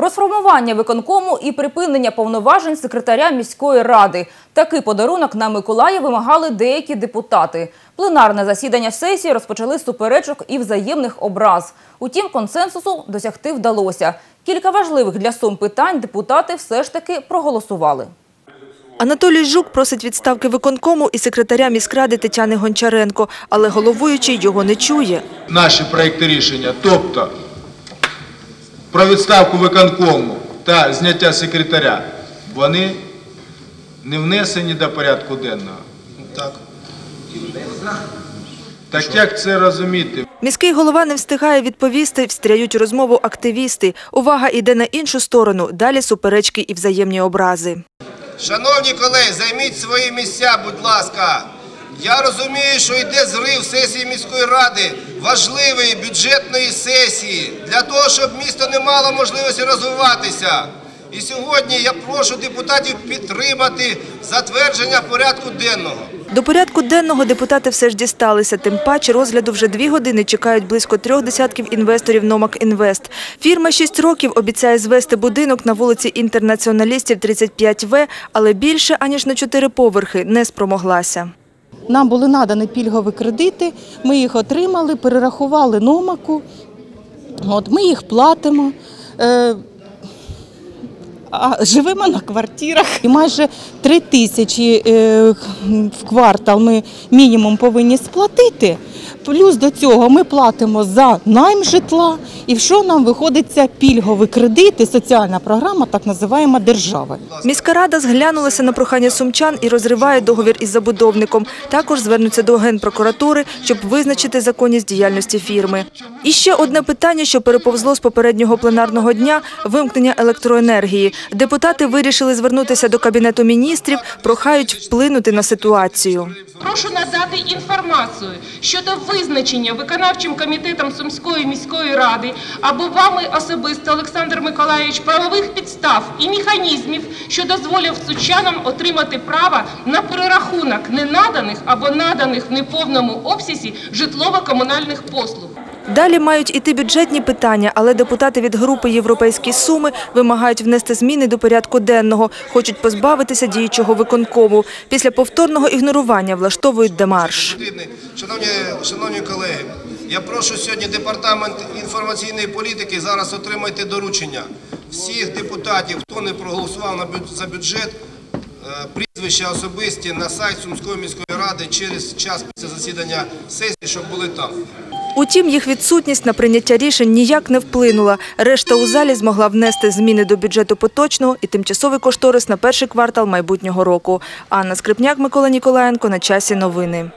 Розформування виконкому і припинення повноважень секретаря міської ради. Такий подарунок на Миколаїв вимагали деякі депутати. Пленарне засідання сесії розпочали з суперечок і взаємних образ. Утім, консенсусу досягти вдалося. Кілька важливих для Сум питань депутати все ж таки проголосували. Анатолій Жук просить відставки виконкому і секретаря міськради Тетяни Гончаренко, але головуючий його не чує. наші проекти рішення, тобто про відставку виконкому та зняття секретаря, вони не внесені до порядку денного. Так. Так як це розуміти? Міський голова не встигає відповісти, встряють у розмову активісти. Увага йде на іншу сторону, далі суперечки і взаємні образи. Шановні колеги, займіть свої місця, будь ласка. Я розумію, що йде зрив сесії міської ради, важливої бюджетної сесії, для того, щоб місто не мало можливості розвиватися. І сьогодні я прошу депутатів підтримати затвердження порядку денного. До порядку денного депутати все ж дісталися, тим паче розгляду вже дві години чекають близько трьох десятків інвесторів «Номак Інвест». Фірма шість років обіцяє звести будинок на вулиці інтернаціоналістів 35В, але більше, аніж на чотири поверхи, не спромоглася. Нам були надані пільгові кредити, ми їх отримали, перерахували номаку, от, ми їх платимо. Е, а живемо на квартирах. І майже три тисячі е, в квартал ми мінімум повинні сплатити. Плюс до цього ми платимо за найм житла. І в що нам виходить ця пільгові кредити, соціальна програма, так називаємо держави. Міська рада зглянулася на прохання сумчан і розриває договір із забудовником. Також звернуться до Генпрокуратури, щоб визначити законність діяльності фірми. І ще одне питання, що переповзло з попереднього пленарного дня – вимкнення електроенергії. Депутати вирішили звернутися до Кабінету міністрів, прохають вплинути на ситуацію. Прошу надати інформацію щодо визначення виконавчим комітетом Сумської міської ради або вами особисто, Олександр Миколаївич, правових підстав і механізмів, що дозволять сучанам отримати право на перерахунок ненаданих або наданих в неповному обсязі житлово-комунальних послуг. Далі мають іти бюджетні питання, але депутати від групи «Європейські суми» вимагають внести зміни до порядку денного, хочуть позбавитися діючого виконкому. Після повторного ігнорування влаштовують демарш. Шановні, шановні колеги, я прошу сьогодні департамент інформаційної політики зараз отримайте доручення всіх депутатів, хто не проголосував за бюджет, е, прізвища особисті на сайт Сумської міської ради через час після засідання сесії, щоб були там. Утім, їх відсутність на прийняття рішень ніяк не вплинула. Решта у залі змогла внести зміни до бюджету поточного і тимчасовий кошторис на перший квартал майбутнього року. Анна Скрипняк, Микола Ніколаєнко. На часі новини.